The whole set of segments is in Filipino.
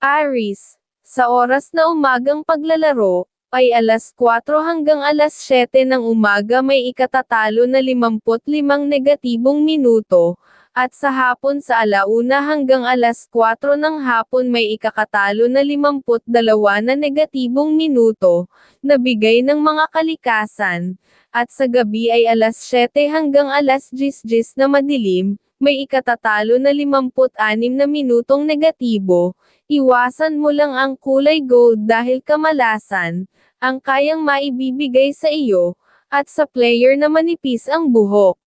Aris, sa oras na umagang paglalaro, ay alas 4 hanggang alas 7 ng umaga may ikatatalo na 55 negatibong minuto, at sa hapon sa alauna hanggang alas 4 ng hapon may ikakatalo na 52 na negatibong minuto, na bigay ng mga kalikasan, at sa gabi ay alas 7 hanggang alas 10 na madilim, may ikatatalo na 56 na minutong negatibo, iwasan mo lang ang kulay gold dahil kamalasan, ang kayang maibibigay sa iyo, at sa player na manipis ang buhok.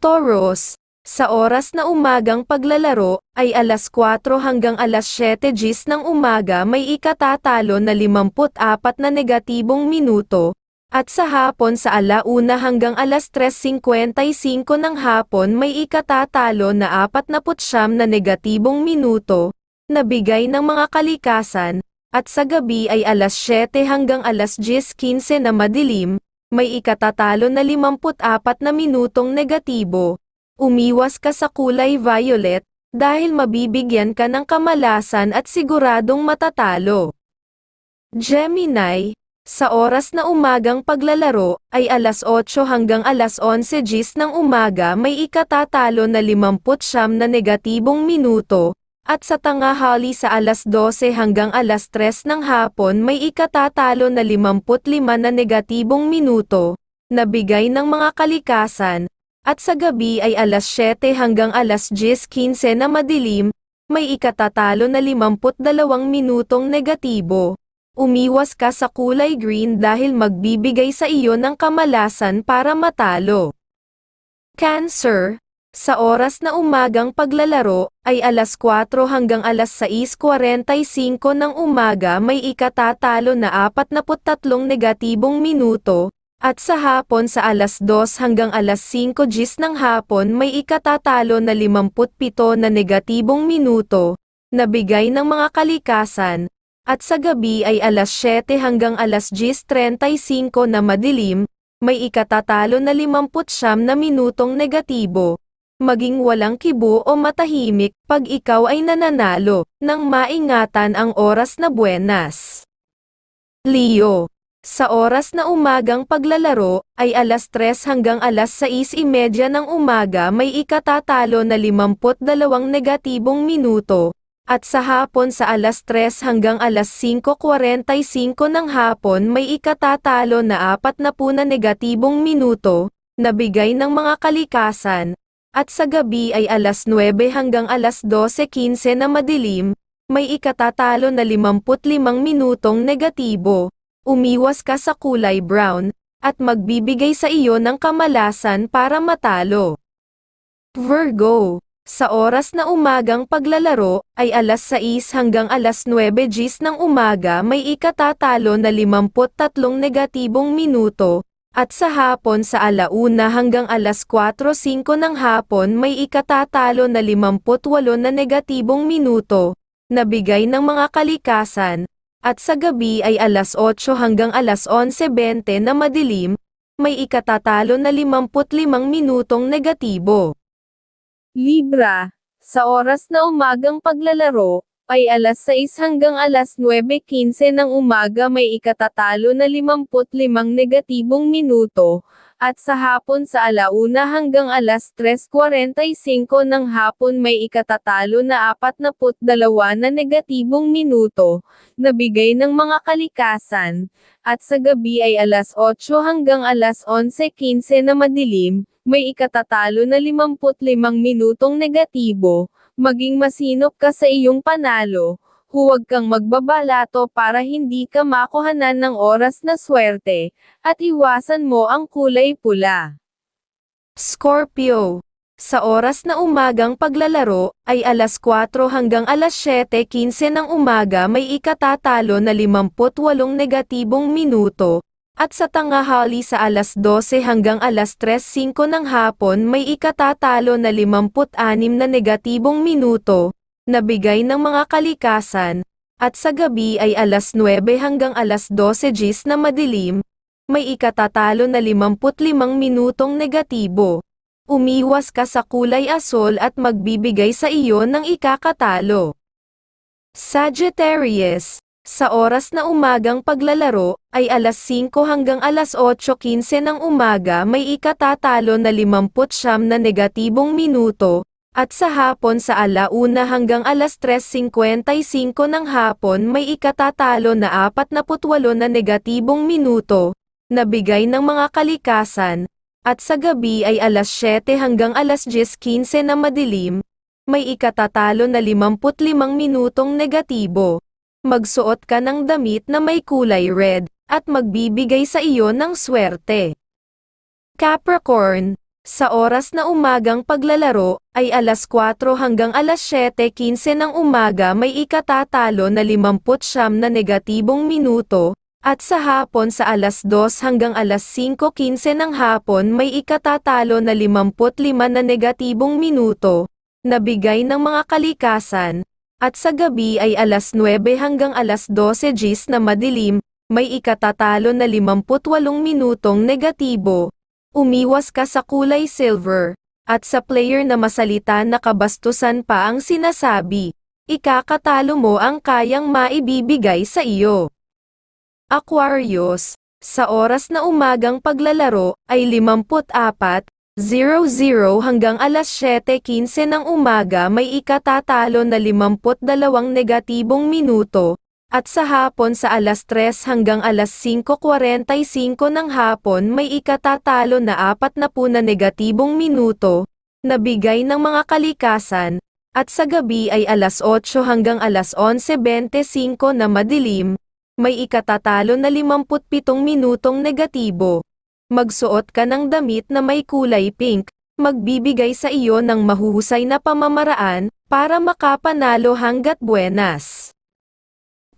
Taurus, sa oras na umagang paglalaro, ay alas 4 hanggang alas 7 gis ng umaga may ikatatalo na 54 na negatibong minuto, at sa hapon sa alauna hanggang alas 3.55 ng hapon may ikatatalo na 49 na negatibong minuto, na bigay ng mga kalikasan, at sa gabi ay alas 7 hanggang alas 10.15 na madilim, may ikatatalo na 54 na minutong negatibo. Umiwas ka sa kulay violet, dahil mabibigyan ka ng kamalasan at siguradong matatalo. Gemini, sa oras na umagang paglalaro, ay alas 8 hanggang alas 11 gis ng umaga may ikatatalo na 50 na negatibong minuto, at sa tangahali sa alas 12 hanggang alas 3 ng hapon may ikatatalo na 55 na negatibong minuto, na bigay ng mga kalikasan, at sa gabi ay alas 7 hanggang alas 10.15 na madilim, may ikatatalo na 52 minutong negatibo. Umiwas ka sa kulay green dahil magbibigay sa iyo ng kamalasan para matalo. Cancer, sa oras na umagang paglalaro, ay alas 4 hanggang alas 6.45 ng umaga may ikatatalo na 43 negatibong minuto, at sa hapon sa alas 2 hanggang alas 5 gis ng hapon may ikatatalo na 57 na negatibong minuto, na bigay ng mga kalikasan, at sa gabi ay alas 7 hanggang alas 10.35 na madilim, may ikatatalo na 50 na minutong negatibo, maging walang kibo o matahimik pag ikaw ay nananalo, nang maingatan ang oras na buenas. Leo sa oras na umagang paglalaro, ay alas 3 hanggang alas 6.30 ng umaga may ikatatalo na 52 negatibong minuto, at sa hapon sa alas 3 hanggang alas 5.45 ng hapon may ikatatalo na 40 na negatibong minuto, na bigay ng mga kalikasan, at sa gabi ay alas 9 hanggang alas 12.15 na madilim, may ikatatalo na 55 minutong negatibo umiwas ka sa kulay brown, at magbibigay sa iyo ng kamalasan para matalo. Virgo, sa oras na umagang paglalaro, ay alas 6 hanggang alas 9 gis ng umaga may ikatatalo na 53 negatibong minuto, at sa hapon sa alauna hanggang alas 4.05 ng hapon may ikatatalo na 58 na negatibong minuto, na bigay ng mga kalikasan, at sa gabi ay alas 8 hanggang alas 11.20 na madilim, may ikatatalo na 55 minutong negatibo. Libra, sa oras na umagang paglalaro, ay alas 6 hanggang alas 9.15 ng umaga may ikatatalo na 55 negatibong minuto, at sa hapon sa alauna hanggang alas 3.45 ng hapon may ikatatalo na 42 na negatibong minuto, na bigay ng mga kalikasan, at sa gabi ay alas 8 hanggang alas 11.15 na madilim, may ikatatalo na 55 minutong negatibo, maging masinop ka sa iyong panalo, huwag kang magbabalato para hindi ka makuhanan ng oras na swerte, at iwasan mo ang kulay pula. Scorpio. Sa oras na umagang paglalaro, ay alas 4 hanggang alas 7.15 ng umaga may ikatatalo na 58 negatibong minuto, at sa tangahali sa alas 12 hanggang alas 3.05 ng hapon may ikatatalo na 56 na negatibong minuto, na bigay ng mga kalikasan, at sa gabi ay alas 9 hanggang alas 12 gis na madilim, may ikatatalo na 55 minutong negatibo. Umiwas ka sa kulay asol at magbibigay sa iyo ng ikakatalo. Sagittarius, sa oras na umagang paglalaro, ay alas 5 hanggang alas 8.15 ng umaga may ikatatalo na 50 na negatibong minuto, at sa hapon sa alauna hanggang alas 3.55 ng hapon may ikatatalo na 48 na negatibong minuto, na bigay ng mga kalikasan, at sa gabi ay alas 7 hanggang alas 10.15 na madilim, may ikatatalo na 55 minutong negatibo. Magsuot ka ng damit na may kulay red, at magbibigay sa iyo ng swerte. Capricorn, sa oras na umagang paglalaro, ay alas 4 hanggang alas 7.15 ng umaga may ikatatalo na 50 na negatibong minuto, at sa hapon sa alas 2 hanggang alas 5.15 ng hapon may ikatatalo na 55 na negatibong minuto, na bigay ng mga kalikasan, at sa gabi ay alas 9 hanggang alas 12 gis na madilim, may ikatatalo na 58 minutong negatibo. Umiwas ka sa kulay silver, at sa player na masalita na kabastusan pa ang sinasabi, ikakatalo mo ang kayang maibibigay sa iyo. Aquarius, sa oras na umagang paglalaro, ay 54, 00 hanggang alas 7.15 ng umaga may ikatatalo na 52 negatibong minuto, at sa hapon sa alas 3 hanggang alas 5.45 ng hapon may ikatatalo na 40 na negatibong minuto, na bigay ng mga kalikasan, at sa gabi ay alas 8 hanggang alas 11.25 na madilim, may ikatatalo na 57 minutong negatibo. Magsuot ka ng damit na may kulay pink, magbibigay sa iyo ng mahuhusay na pamamaraan, para makapanalo hanggat buenas.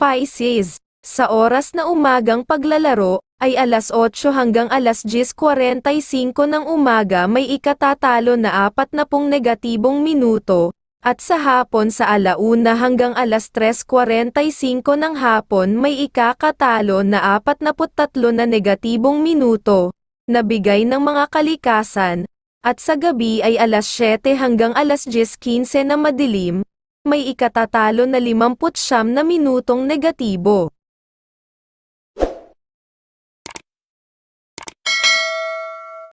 Pisces, sa oras na umagang paglalaro, ay alas 8 hanggang alas 10.45 ng umaga may ikatatalo na 40 negatibong minuto, at sa hapon sa alauna hanggang alas 3.45 ng hapon may ikakatalo na 43 na negatibong minuto, na bigay ng mga kalikasan, at sa gabi ay alas 7 hanggang alas 10.15 na madilim, may ikatatalo na 50 na minutong negatibo.